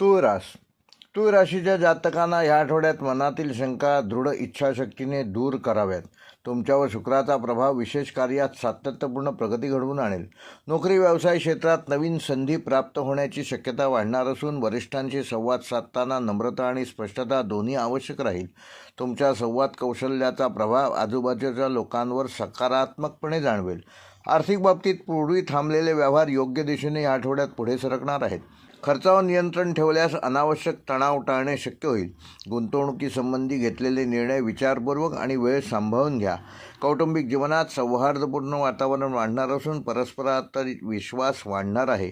तूळ रास तूळ राशीच्या जातकांना या आठवड्यात मनातील शंका दृढ इच्छाशक्तीने दूर कराव्यात. तुमच्यावर शुक्राचा प्रभाव विशेष कार्यात सातत्यपूर्ण प्रगती घडवून आणेल. नोकरी व्यवसाय क्षेत्रात नवीन संधी प्राप्त होण्याची शक्यता वाढणार असून वरिष्ठांशी संवाद साधताना नम्रता आणि स्पष्टता दोन्ही आवश्यक राहील. तुमच्या संवाद कौशल्याचा प्रभाव आजूबाजूच्या लोकांवर सकारात्मकपणे जाणवेल. आर्थिक बाबतीत पूर्वी थांबलेले व्यवहार योग्य दिशेने या आठवड्यात पुढे सरकणार आहेत. खर्चावर नियंत्रण ठेवल्यास अनावश्यक तणाव टाळणे शक्य होईल. गुंतवणुकीसंबंधी घेतलेले निर्णय विचारपूर्वक आणि वेळ सांभाळून घ्या. कौटुंबिक जीवनात सौहार्दपूर्ण वातावरण वाढणार असून परस्परात विश्वास वाढणार आहे.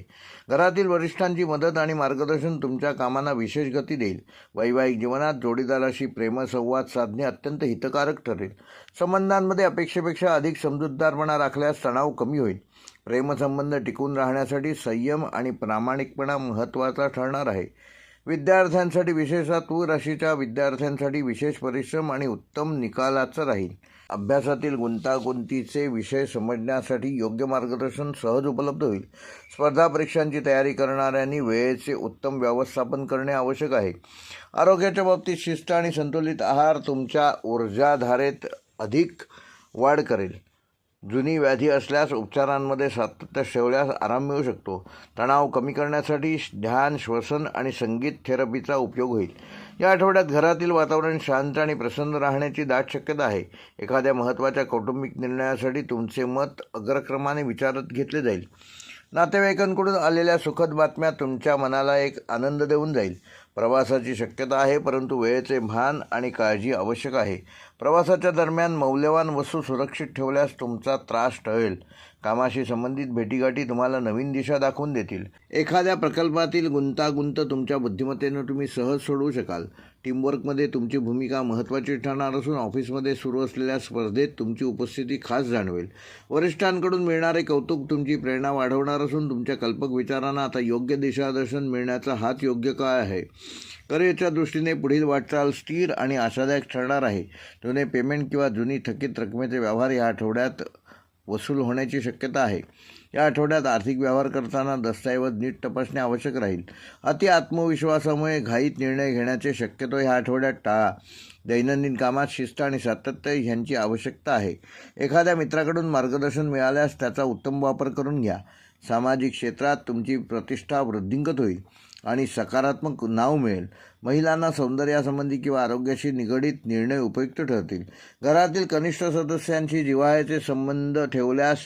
घरातील वरिष्ठांची मदत आणि मार्गदर्शन तुमच्या कामांना विशेष गती देईल. वैवाहिक जीवनात जोडीदाराशी प्रेमसंवाद साधणे अत्यंत हितकारक ठरेल. संबंधांमध्ये अपेक्षेपेक्षा अधिक समजूतदारपणा राखल्यास तणाव कमी होईल. प्रेमसंबंध टिकून राहण्यासाठी संयम आणि प्रामाणिकपणा महत्त्वाचा ठरणार आहे. विद्यार्थ्यांसाठी विशेषतः तू राशीच्या विद्यार्थ्यांसाठी विशेष परिश्रम आणि उत्तम निकालाचं राहील. अभ्यासातील गुंतागुंतीचे विषय समजण्यासाठी योग्य मार्गदर्शन सहज उपलब्ध होईल. स्पर्धा परीक्षांची तयारी करणाऱ्यांनी वेळेचे उत्तम व्यवस्थापन करणे आवश्यक आहे. आरोग्याच्या बाबतीत शिस्त आणि संतुलित आहार तुमच्या ऊर्जाधारेत अधिक वाढ करेल. जुनी व्याधी असल्यास उपचारांमध्ये सातत्य ठेवल्यास आराम मिळू शकतो. तणाव कमी करण्यासाठी ध्यान श्वसन आणि संगीत थेरपीचा उपयोग होईल. या आठवड्यात घरातील वातावरण शांत आणि प्रसन्न राहण्याची दाट शक्यता आहे. एखाद्या महत्त्वाच्या कौटुंबिक निर्णयासाठी तुमचे मत अग्रक्रमाने विचारात घेतले जाईल. नातेवाईकांकडून आलेल्या सुखद बातम्या तुमच्या मनाला एक आनंद देऊन जाईल. प्रवासाची शक्यता आहे परंतु वेळेचे भान आणि काळजी आवश्यक आहे. प्रवासाच्या दरम्यान मौल्यवान वस्तू सुरक्षित ठेवल्यास तुमचा त्रास टळेल. कामाशी संबंधित भेटीगाठी तुम्हाला नवीन दिशा दाखवून देतील. एखाद्या प्रकल्पातील गुंतागुंत तुमच्या बुद्धिमत्तेनं तुम्ही सहज सोडवू शकाल. टीमवर्कमध्ये तुमची भूमिका महत्त्वाची ठरणार असून ऑफिसमध्ये सुरू असलेल्या स्पर्धेत तुमची उपस्थिती खास जाणवेल. वरिष्ठांकडून मिळणारे कौतुक तुमची प्रेरणा वाढवणार असून तुमच्या कल्पक विचारांना आता योग्य दिशादर्शन मिळण्याचा हात योग्य काळ आहे? करिअरच्या दृष्टीने पुढील वाटचाल स्थिर आणि आशादायक ठरणार आहे. जुने पेमेंट किंवा जुनी थकीत रकमेचे व्यवहार या आठवड्यात वसूल होण्याची शक्यता आहे. या आठवड्यात आर्थिक व्यवहार करताना दस्तऐवज नीट तपासणे आवश्यक राहील. अति आत्मविश्वासामुळे घाईत निर्णय घेण्याचे शक्यतो ह्या आठवड्यात टाळा. दैनंदिन कामात शिस्त आणि सातत्य ह्यांची आवश्यकता आहे. एखाद्या मित्राकडून मार्गदर्शन मिळाल्यास त्याचा उत्तम वापर करून घ्या. सामाजिक क्षेत्रात तुमची प्रतिष्ठा वृद्धिंगत होईल आणि सकारात्मक नाव मिळेल. महिलांना सौंदर्यासंबंधी किंवा आरोग्याशी निगडीत निर्णय उपयुक्त ठरतील. घरातील कनिष्ठ सदस्यांशी जिव्हाळ्याचे संबंध ठेवल्यास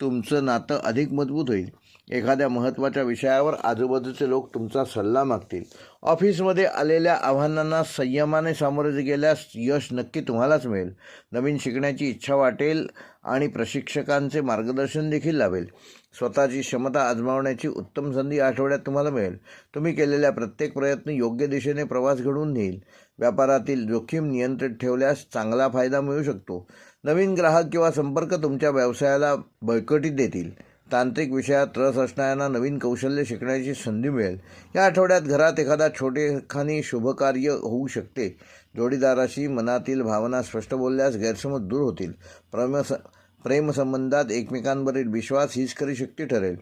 तुमचं नातं अधिक मजबूत होईल. एखाद्या महत्त्वाच्या विषयावर आजूबाजूचे लोक तुमचा सल्ला मागतील. ऑफिसमध्ये आलेल्या आव्हानांना संयमाने सामोरे गेल्यास यश नक्की तुम्हालाच मिळेल. नवीन शिकण्याची इच्छा वाटेल आणि प्रशिक्षकांचे मार्गदर्शन देखील लाभेल. स्वतःची क्षमता आजमावण्याची उत्तम संधी आठवड्यात तुम्हाला मिळेल. तुम्ही केलेल्या प्रत्येक प्रयत्न योग्य दिशेने प्रवास घडवून नेईल. व्यापारातील जोखीम नियंत्रित ठेवल्यास चांगला फायदा मिळू शकतो. नवीन ग्राहक किंवा संपर्क तुमच्या व्यवसायाला बळकटी देतील. तांत्रिक विषयात रस असणाऱ्यांना नवीन कौशल्य शिकण्याची संधी मिळेल. या आठवड्यात घरात एखादा छोटेखानी शुभकार्य होऊ शकते. जोडीदाराशी मनातील भावना स्पष्ट बोलल्यास गैरसमज दूर होतील. प्रेमस प्रेमसंबंधात एकमेकांवरील विश्वास हीच खरी शक्ती ठरेल.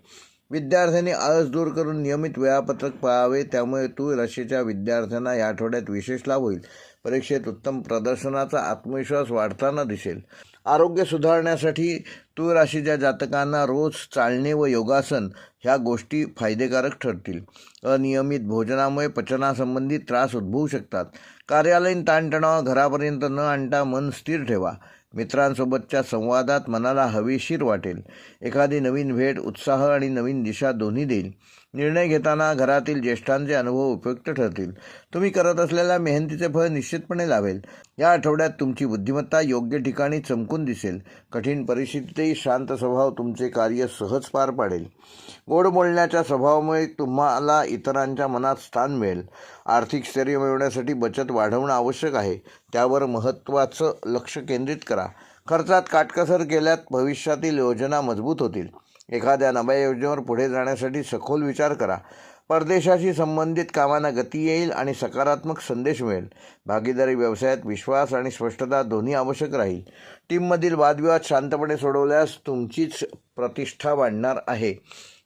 विद्यार्थ्यांनी आळस दूर करून नियमित वेळापत्रक पाळावे त्यामुळे तू राशीच्या विद्यार्थ्यांना या आठवड्यात विशेष लाभ होईल. परीक्षेत उत्तम प्रदर्शनाचा आत्मविश्वास वाढताना दिसेल. आरोग्य सुधारण्यासाठी तूळ राशीच्या जातकांना रोज चालणे व योगासन ह्या गोष्टी फायदेकारक ठरतील. अनियमित भोजनामुळे पचनासंबंधी त्रास उद्भवू शकतात. कार्यालयीन ताणतणाव घरापर्यंत न आणता मन स्थिर ठेवा. मित्रांसोबतच्या संवादात मनाला हवेशीर वाटेल. एखादी नवीन भेट उत्साह आणि नवीन दिशा दोन्ही देईल. निर्णय घेताना घरातील ज्येष्ठांचे अनुभव उपयुक्त ठरतील. तुम्ही करत असलेल्या मेहनतीचे फळ निश्चितपणे लावेल या आठवड्यात तुमची बुद्धिमत्ता योग्य ठिकाणी चमकून दिसेल. कठीण परिस्थितीतही शांत स्वभाव तुमचे कार्य सहज पार पाडेल. गोड बोलण्याच्या स्वभावामुळे तुम्हाला इतरांच्या मनात स्थान मिळेल. आर्थिक स्थैर्य मिळवण्यासाठी बचत वाढवणं आवश्यक आहे. त्यावर महत्त्वाचं लक्ष केंद्रित करा. खर्चात काटकसर केल्यात भविष्यातील योजना मजबूत होतील. एखाद्या नव्या योजनेवर पुढे जाण्यासाठी सखोल विचार करा. परदेशाशी संबंधित कामांना गती येईल आणि सकारात्मक संदेश मिळेल. भागीदारी व्यवसायात विश्वास आणि स्पष्टता दोन्ही आवश्यक राहील. टीममधील वादविवाद शांतपणे सोडवल्यास तुमचीच प्रतिष्ठा वाढणार आहे.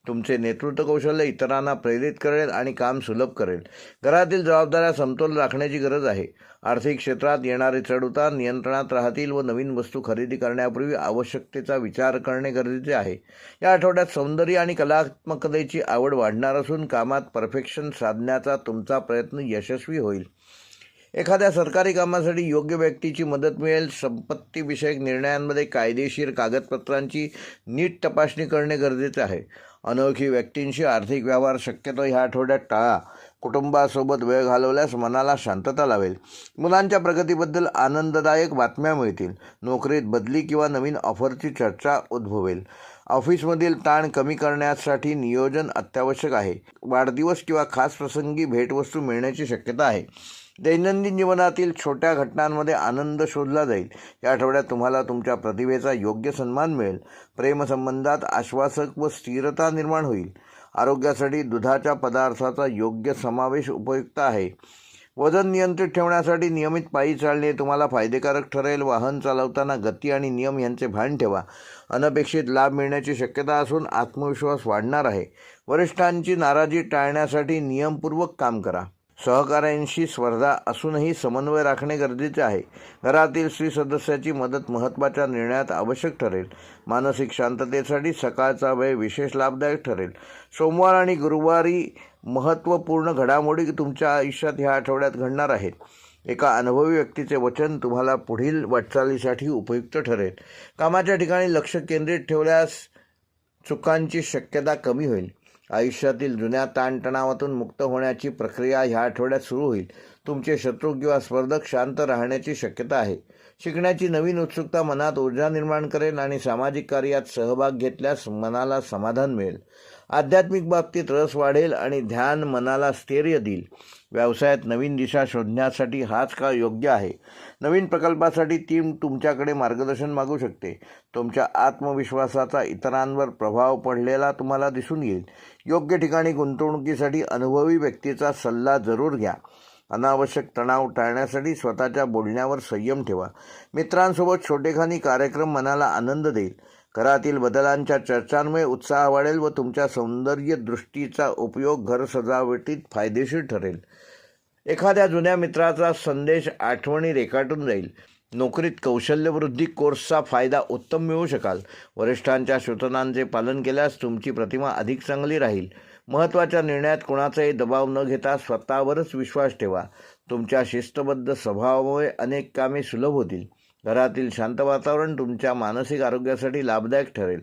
तुमचे नेतृत्व कौशल्य इतरांना प्रेरित करेल आणि काम सुलभ करेल. घरातील जबाबदाऱ्या समतोल राखण्याची गरज आहे. आर्थिक क्षेत्रात येणारे चढउतार नियंत्रणात राहतील व नवीन वस्तू खरेदी करण्यापूर्वी आवश्यकतेचा विचार करणे गरजेचे आहे. या आठवड्यात सौंदर्य आणि कलात्मकतेची आवड वाढणार असून कामात परफेक्शन साधण्याचा तुमचा प्रयत्न यशस्वी होईल. एखाद्या सरकारी कामासाठी योग्य व्यक्तीची मदत मिळेल. संपत्तीविषयक निर्णयांमध्ये कायदेशीर कागदपत्रांची नीट तपासणी करणे गरजेचे आहे. अनोळखी व्यक्तींशी आर्थिक व्यवहार शक्यतो ह्या आठवड्यात टाळा. कुटुंबासोबत वेळ घालवल्यास मनाला शांतता लावेल. मुलांच्या प्रगतीबद्दल आनंददायक बातम्या मिळतील. नोकरीत बदली किंवा नवीन ऑफरची चर्चा उद्भवेल. ऑफिसमधील ताण कमी करण्यासाठी नियोजन अत्यावश्यक आहे. वाढदिवस किंवा खास प्रसंगी भेटवस्तू मिळण्याची शक्यता आहे. दैनंदिन जीवनातील छोट्या घटनांमध्ये आनंद शोधला जाईल. या आठवड्यात तुम्हाला तुमच्या प्रतिभेचा योग्य सन्मान मिळेल. प्रेमसंबंधात आश्वासक व स्थिरता निर्माण होईल. आरोग्यासाठी दुधाच्या पदार्थाचा योग्य समावेश उपयुक्त आहे. वजन नियंत्रित ठेवण्यासाठी नियमित पायी चालणे तुम्हाला फायदेकारक ठरेल. वाहन चालवताना गती आणि नियम यांचे भान ठेवा. अनपेक्षित लाभ मिळण्याची शक्यता असून आत्मविश्वास वाढणार आहे. वरिष्ठांची नाराजी टाळण्यासाठी नियमपूर्वक काम करा. सहकाऱ्यांशी स्पर्धा असूनही समन्वय राखणे गरजेचे आहे. घरातील स्त्री सदस्याची मदत महत्त्वाच्या निर्णयात आवश्यक ठरेल. मानसिक शांततेसाठी सकाळचा वेळ विशेष लाभदायक ठरेल. सोमवार आणि गुरुवारी महत्त्वपूर्ण घडामोडी तुमच्या आयुष्यात ह्या आठवड्यात घडणार आहेत. एका अनुभवी व्यक्तीचे वचन तुम्हाला पुढील वाटचालीसाठी उपयुक्त ठरेल. कामाच्या ठिकाणी लक्ष केंद्रित ठेवल्यास चुकांची शक्यता कमी होईल. आयुष्यातील जुन्या ताणतणावातून मुक्त होण्याची प्रक्रिया ह्या आठवड्यात सुरू होईल. तुमचे शत्रू किंवा स्पर्धक शांत राहण्याची शक्यता आहे. शिकण्याची नवीन उत्सुकता मनात ऊर्जा निर्माण करेल आणि सामाजिक कार्यात सहभाग घेतल्यास मनाला समाधान मिळेल. आध्यात्मिक बाबतीत रस वाढेल आणि ध्यान मनाला स्थैर्य देईल. व्यवसायात नवीन दिशा शोधण्यासाठी हाच काळ योग्य आहे? नवीन प्रकल्पासाठी टीम तुमच्याकडे मार्गदर्शन मागू शकते. तुमच्या आत्मविश्वासाचा इतरांवर प्रभाव पडलेला तुम्हाला दिसून येईल. योग्य ठिकाणी गुंतवणुकीसाठी अनुभवी व्यक्तीचा सल्ला जरूर घ्या. अनावश्यक तणाव टाळण्यासाठी स्वतःच्या बोलण्यावर संयम ठेवा. मित्रांसोबत छोटेखानी कार्यक्रम मनाला आनंद देईल. घरातील बदलांच्या चर्चांमुळे उत्साह वाढेल व तुमच्या सौंदर्य दृष्टीचा उपयोग घर सजावटीत फायदेशीर ठरेल. एखाद्या जुन्या मित्राचा संदेश आठवणी रेखाटून जाईल. नोकरीत कौशल्यवृद्धी कोर्सचा फायदा उत्तम मिळू शकाल. वरिष्ठांच्या सूचनांचे पालन केल्यास तुमची प्रतिमा अधिक चांगली राहील. महत्त्वाच्या निर्णयात कोणाचाही दबाव न घेता स्वतःवरच विश्वास ठेवा. तुमच्या शिस्तबद्ध स्वभावामुळे अनेक कामे सुलभ होतील. घरातील शांत वातावरण तुमच्या मानसिक आरोग्यासाठी लाभदायक ठरेल.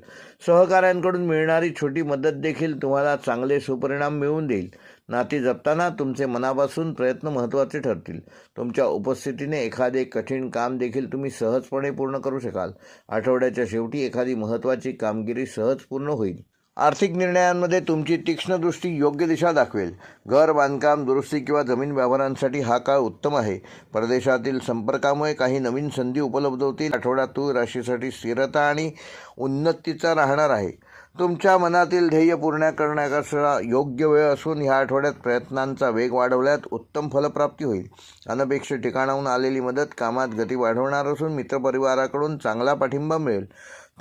सहकाऱ्यांकडून मिळणारी छोटी मदत देखील तुम्हाला चांगले सुपरिणाम मिळवून देईल. नाती जपताना तुमचे मनापासून प्रयत्न महत्त्वाचे ठरतील. तुमच्या उपस्थितीने एखादे कठीण काम देखील तुम्ही सहजपणे पूर्ण करू शकाल. आठवड्याच्या शेवटी एखादी महत्त्वाची कामगिरी सहज पूर्ण होईल. आर्थिक निर्णयांमध्ये तुमची तीक्ष्ण दृष्टी योग्य दिशा दाखवेल. घर बांधकाम दुरुस्ती किंवा जमीन व्यवहारांसाठी हा काळ उत्तम आहे. परदेशातील संपर्कामुळे काही नवीन संधी उपलब्ध होतील. आठवड्यात तू राशीसाठी स्थिरता आणि उन्नतीचा राहणार आहे. तुमच्या मनातील ध्येय पूर्ण करण्याकरता योग्य वेळ असून ह्या आठवड्यात प्रयत्नांचा वेग वाढवल्यात उत्तम फलप्राप्ती होईल. अनपेक्षित ठिकाणाहून आलेली मदत कामात गती वाढवणार असून मित्रपरिवाराकडून चांगला पाठिंबा मिळेल.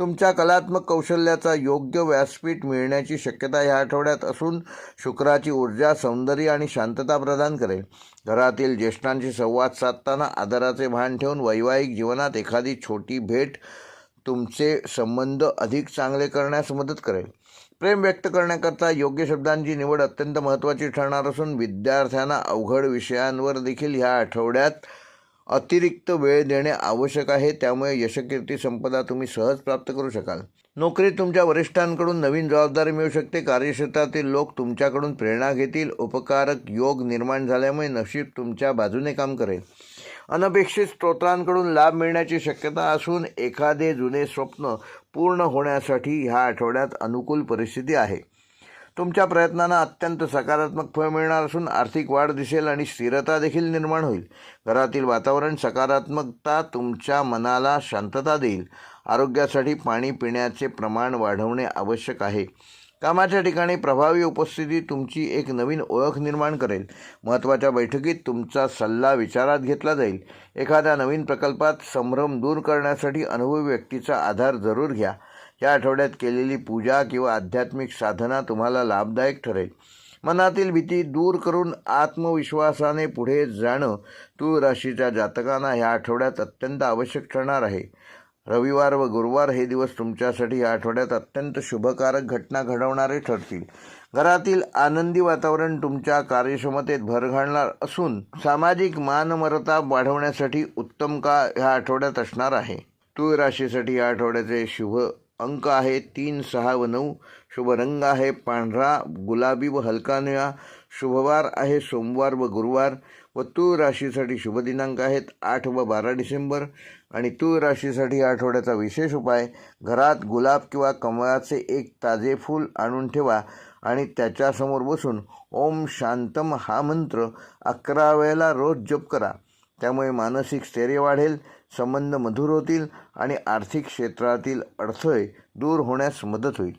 तुमच्या कलात्मक कौशल्याचा योग्य व्यासपीठ मिळण्याची शक्यता ह्या आठवड्यात असून शुक्राची ऊर्जा सौंदर्य आणि शांतता प्रदान करेल घरातील ज्येष्ठांशी संवाद साधताना आदराचे भान ठेवून वैवाहिक जीवनात एखादी छोटी भेट तुमचे संबंध अधिक चांगले करण्यास मदत करेल प्रेम व्यक्त करण्याकरता योग्य शब्दांची निवड अत्यंत महत्त्वाची ठरणार असून विद्यार्थ्यांना अवघड विषयांवर देखील ह्या आठवड्यात अतिरिक्त वेळ देणे आवश्यक आहे. त्यामुळे यशकीर्ती संपदा तुम्ही सहज प्राप्त करू शकाल. नोकरीत तुमच्या वरिष्ठांकडून नवीन जबाबदारी मिळू शकते. कार्यक्षेत्रातील लोक तुमच्याकडून प्रेरणा घेतील. उपकारक योग निर्माण झाल्यामुळे नशीब तुमच्या बाजूने काम करेल. अनपेक्षित स्त्रोतांकडून लाभ मिळण्याची शक्यता असून एखादे जुने स्वप्न पूर्ण होण्यासाठी ह्या आठवड्यात अनुकूल परिस्थिती आहे. तुमच्या प्रयत्नांना अत्यंत सकारात्मक फळ मिळणार असून आर्थिक वाढ दिसेल आणि स्थिरता देखील निर्माण होईल. घरातील वातावरण सकारात्मकता तुमच्या मनाला शांतता देईल. आरोग्यासाठी पाणी पिण्याचे प्रमाण वाढवणे आवश्यक आहे. कामाच्या ठिकाणी प्रभावी उपस्थिती तुमची एक नवीन ओळख निर्माण करेल. महत्त्वाच्या बैठकीत तुमचा सल्ला विचारात घेतला जाईल. एखाद्या नवीन प्रकल्पात संभ्रम दूर करण्यासाठी अनुभवी व्यक्तीचा आधार जरूर घ्या. या आठवड्यात केलेली पूजा किंवा आध्यात्मिक साधना तुम्हाला लाभदायक ठरेल. मनातील भीती दूर करून आत्मविश्वासाने पुढे जाणं तूळ राशीच्या जातकांना ह्या आठवड्यात अत्यंत आवश्यक ठरणार आहे. रविवार व गुरुवार हे दिवस तुमच्यासाठी या आठवड्यात अत्यंत शुभकारक घटना घडवणारे ठरतील. घरातील आनंदी वातावरण तुमच्या कार्यक्षमतेत भर घालणार असून सामाजिक मानमरता वाढवण्यासाठी उत्तम का ह्या आठवड्यात असणार आहे. तूळ राशीसाठी या आठवड्याचे शुभ अंक आहे तीन सहा व नऊ. शुभ रंग आहे पांढरा गुलाबी व हलका निळा. शुभवार आहे सोमवार व गुरुवार. व तूळ राशीसाठी शुभ दिनांक आहेत आठ व बारा डिसेंबर. आणि तूळ राशीसाठी आठवड्याचा विशेष उपाय घरात गुलाब किंवा कमळाचे एक ताजे फूल आणून ठेवा आणि त्याच्यासमोर बसून ओम शांतम हा मंत्र अकरा वेळेला रोज जप करा. त्यामुळे मानसिक स्थैर्य वाढेल. संबंध मधुर होतील आणि आर्थिक क्षेत्रातील अडथळे दूर होण्यास मदत होईल.